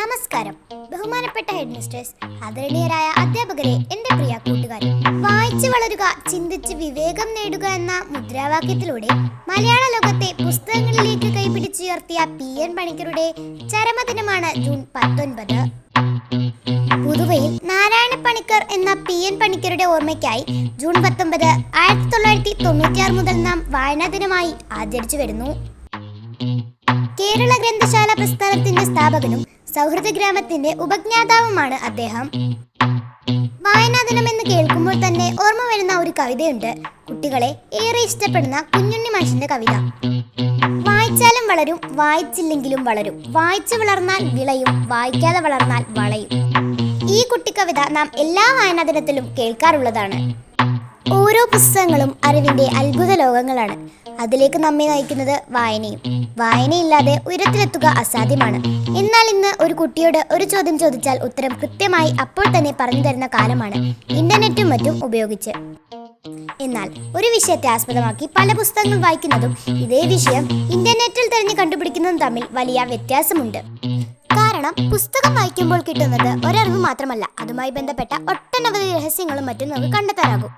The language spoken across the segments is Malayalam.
നമസ്കാരം. ബഹുമാനപ്പെട്ട ഹെഡ് മിസ്റ്റേഴ്സ് ആദരണീയരായ അധ്യാപകരെ എന്റെ പ്രിയ കൂട്ടുകാരെ. വായിച്ചു വളരുക ചിന്തിച്ച് വിവേകം നേടുക എന്ന മുദ്രാവാക്യത്തിലൂടെ മലയാള ലോകത്തെ പുസ്തകങ്ങളിലേക്ക് കൈപിടിച്ചുയർത്തിയ പി. എൻ. പണിക്കരുടെ ചരമദിനമാണ് ജൂൺ പത്തൊൻപത്. പുതുവയിൽ എന്ന പി എൻ പണിക്കരുടെ ഓർമ്മയ്ക്കായി ജൂൺ പത്തൊമ്പത് ആയിരത്തി തൊള്ളായിരത്തി തൊണ്ണൂറ്റിയാറ് മുതൽ നാം വായനാ ദിനമായി ആചരിച്ചു വരുന്നു. കേരള ഗ്രന്ഥശാല പ്രസ്ഥാനത്തിന്റെ സ്ഥാപകനും സൗഹൃദ ഗ്രാമത്തിന്റെ ഉപജ്ഞാതാവുമാണ് അദ്ദേഹം. വായനാ ദിനം എന്ന് കേൾക്കുമ്പോൾ തന്നെ ഓർമ്മ വരുന്ന ഒരു കവിതയുണ്ട്. കുട്ടികളെ ഏറെ ഇഷ്ടപ്പെടുന്ന കുഞ്ഞുണ്ണി മാഷിന്റെ കവിത. വായിച്ചാലും വളരും വായിച്ചില്ലെങ്കിലും വളരും. വായിച്ചു വളർന്നാൽ വിളയും വായിക്കാതെ വളർന്നാൽ വളയും. ഈ കുട്ടിക്കവിത നാം എല്ലാ വായനാ ദിനത്തിലും കേൾക്കാറുള്ളതാണ്. ഓരോ പുസ്തകങ്ങളും അറിവിന്റെ അത്ഭുത ലോകങ്ങളാണ്. അതിലേക്ക് നമ്മെ നയിക്കുന്നത് വായനയും. വായനയില്ലാതെ ഉയരത്തിലെത്തുക അസാധ്യമാണ്. എന്നാൽ ഇന്ന് ഒരു കുട്ടിയോട് ഒരു ചോദ്യം ചോദിച്ചാൽ ഉത്തരം കൃത്യമായി അപ്പോൾ തന്നെ പറഞ്ഞു തരുന്ന കാലമാണ് ഇന്റർനെറ്റും മറ്റും ഉപയോഗിച്ച്. എന്നാൽ ഒരു വിഷയത്തെ ആസ്പദമാക്കി പല പുസ്തകങ്ങൾ വായിക്കുന്നതും ഇതേ വിഷയം ഇന്റർനെറ്റിൽ തിരഞ്ഞു കണ്ടുപിടിക്കുന്നതും തമ്മിൽ വലിയ വ്യത്യാസമുണ്ട്. കാരണം പുസ്തകം വായിക്കുമ്പോൾ കിട്ടുന്നത് ഒരറിവ് മാത്രമല്ല. അതുമായി ബന്ധപ്പെട്ട ഒട്ടനവധി രഹസ്യങ്ങളും മറ്റും നമുക്ക് കണ്ടെത്താനാകും.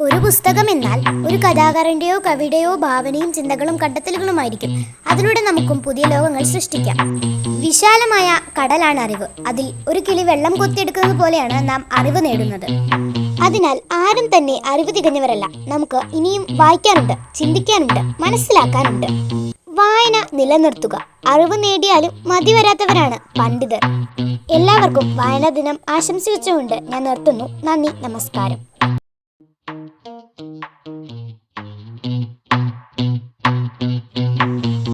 ഒരു പുസ്തകം എന്നാൽ ഒരു കഥാകാരന്റെയോ കവിയുടെയോ ഭാവനയും ചിന്തകളും കണ്ടെത്തലുകളുമായിരിക്കും. അതിലൂടെ നമുക്കും പുതിയ ലോകങ്ങൾ സൃഷ്ടിക്കാം. വിശാലമായ കടലാണ് അറിവ്. അതിൽ ഒരു കിളി വെള്ളം കൊത്തിയെടുക്കുന്നത് പോലെയാണ് നാം അറിവ് നേടുന്നത്. അതിനാൽ ആരും തന്നെ അറിവ് തികഞ്ഞവരല്ല. നമുക്ക് ഇനിയും വായിക്കാനുണ്ട് ചിന്തിക്കാനുണ്ട് മനസ്സിലാക്കാനുണ്ട്. വായന നിലനിർത്തുക. അറിവ് നേടിയാലും മതി വരാത്തവരാണ് പണ്ഡിതർ. എല്ലാവർക്കും വായനാ ദിനം ആശംസിച്ചുകൊണ്ട് ഞാൻ നിർത്തുന്നു. നന്ദി നമസ്കാരം.